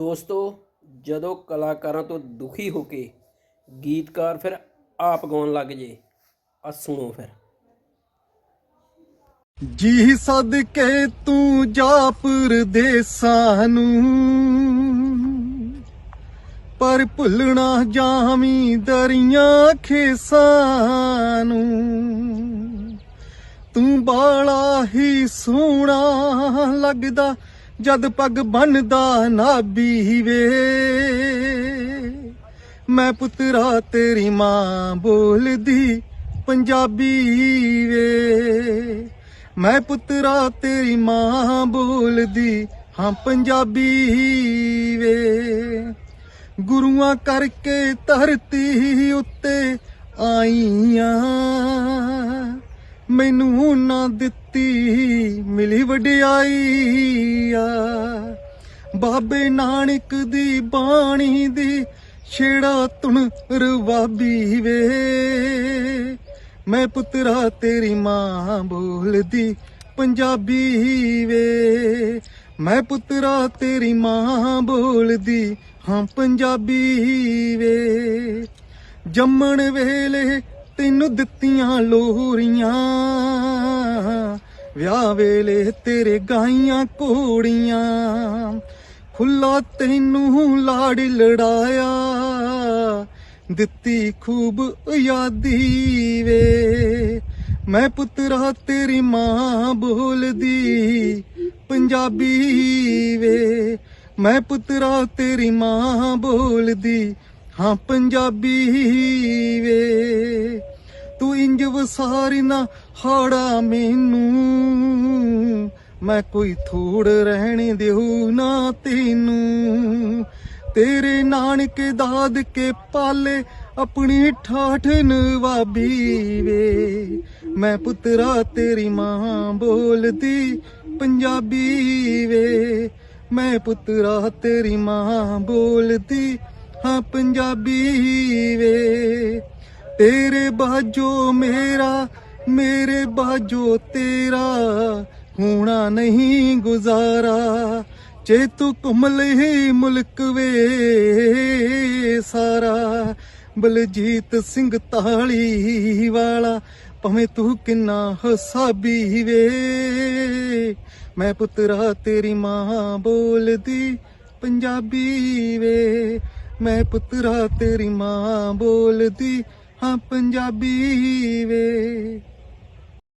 ਦੋਸਤੋ, ਜਦੋਂ ਕਲਾਕਾਰਾਂ ਤੋਂ ਦੁਖੀ ਹੋ ਕੇ ਗੀਤਕਾਰ ਫਿਰ ਆਪ ਗਾਉਣ ਲੱਗ ਜੇ ਆ ਸੁਣੋ ਫਿਰ। ਜੀ ਸਦਕੇ ਤੂੰ ਜਾ ਪਰਦੇਸਾਂ ਨੂੰ, ਪਰ ਭੁੱਲਣਾ ਜਾਵੀਂ ਦਰੀਆਂ ਖੇਸਾਂ ਨੂੰ। ਤੂੰ ਬਾਲਾ ਹੀ ਸੋਹਣਾ ਲੱਗਦਾ ਜਦ ਪੱਗ ਬੰਨਦਾ ਨਾਬੀ ਵੇ ਮੈਂ ਪੁੱਤਰਾ, ਤੇਰੀ ਮਾਂ ਬੋਲਦੀ ਪੰਜਾਬੀ ਵੇ। ਮੈਂ ਪੁੱਤਰਾ, ਤੇਰੀ ਮਾਂ ਬੋਲਦੀ ਹਾਂ ਪੰਜਾਬੀ ਵੇ। ਗੁਰੂਆਂ ਕਰਕੇ ਧਰਤੀ ਉੱਤੇ ਆਈਆਂ। ਮੈਨੂੰ ਨਾ ਦਿੱਤੀ, ਮਿਲੀ ਵਡਿਆਈ ਆ। ਬਾਬੇ ਨਾਨਕ ਦੀ ਬਾਣੀ ਦੀ ਛੇੜਾ ਤੁਣ ਰਵਾਬੀ ਵੇ। ਮੈਂ ਪੁੱਤਰਾ, ਤੇਰੀ ਮਾਂ ਬੋਲਦੀ ਪੰਜਾਬੀ ਵੇ। ਮੈਂ ਪੁੱਤਰਾ, ਤੇਰੀ ਮਾਂ ਬੋਲਦੀ, ਹਾਂ ਪੰਜਾਬੀ ਵੇ। ਜੰਮਣ ਵੇਲੇ ਤੈਨੂੰ ਦਿੱਤੀਆਂ ਲੋਰੀਆਂ। ਵਿਆਹ ਵੇਲੇ ਤੇਰੇ ਗਾਈਆਂ ਕੋੜੀਆਂ ਖੁੱਲਾ ਤੈਨੂੰ ਲਾੜ ਲੜਾਇਆ। ਦਿੱਤੀ ਖੂਬ ਯਾਦੀ ਵੇ। ਮੈਂ ਪੁੱਤਰਾ, ਤੇਰੀ ਮਾਂ ਬੋਲਦੀ ਪੰਜਾਬੀ ਵੇ। ਮੈਂ ਪੁੱਤਰਾ, ਤੇਰੀ ਮਾਂ ਬੋਲਦੀ ਹਾਂ ਪੰਜਾਬੀ ਵੇ। ਤੂੰ ਇੰਜ ਵਸਾਰੀ ਨਾ ਹਾੜਾ ਮੈਨੂੰ। ਮੈਂ ਕੋਈ ਥੋੜ ਰਹਿਣ ਦਿਉ ਨਾ ਤੈਨੂੰ। ਤੇਰੇ ਨਾਨਕ ਦਾਦ ਕੇ ਪਾਲੇ ਆਪਣੀ ਠਾਠ ਨਵਾਬੀ ਵੇ। ਮੈਂ ਪੁੱਤਰਾ ਤੇਰੀ ਮਾਂ ਬੋਲਦੀ ਪੰਜਾਬੀ ਵੇ। ਮੈਂ ਪੁੱਤਰਾ ਤੇਰੀ ਮਾਂ ਬੋਲਦੀ ਹਾਂ ਪੰਜਾਬੀ ਵੇ। ਤੇਰੇ ਬਾਜੋ ਮੇਰਾ, ਮੇਰੇ ਬਾਜੋ ਤੇਰਾ। ਹੋਣਾ ਨਹੀਂ ਗੁਜ਼ਾਰਾ, ਜੇ ਤੂੰ ਘੁੰਮ ਹੀ ਮੁਲਕ ਵੇ ਸਾਰਾ। ਬਲਜੀਤ ਸਿੰਘ ਤਾਲੀ ਵਾਲਾ ਭਾਵੇਂ ਤੂੰ ਕਿੰਨਾ ਹਸਾਬੀ ਵੇ। ਮੈਂ ਪੁੱਤਰਾ ਤੇਰੀ ਮਾਂ ਬੋਲਦੀ ਪੰਜਾਬੀ ਵੇ। ਮੈਂ ਪੁੱਤਰਾ ਤੇਰੀ ਮਾਂ ਬੋਲਦੀ ਹਾਂ ਪੰਜਾਬੀ ਵੇ।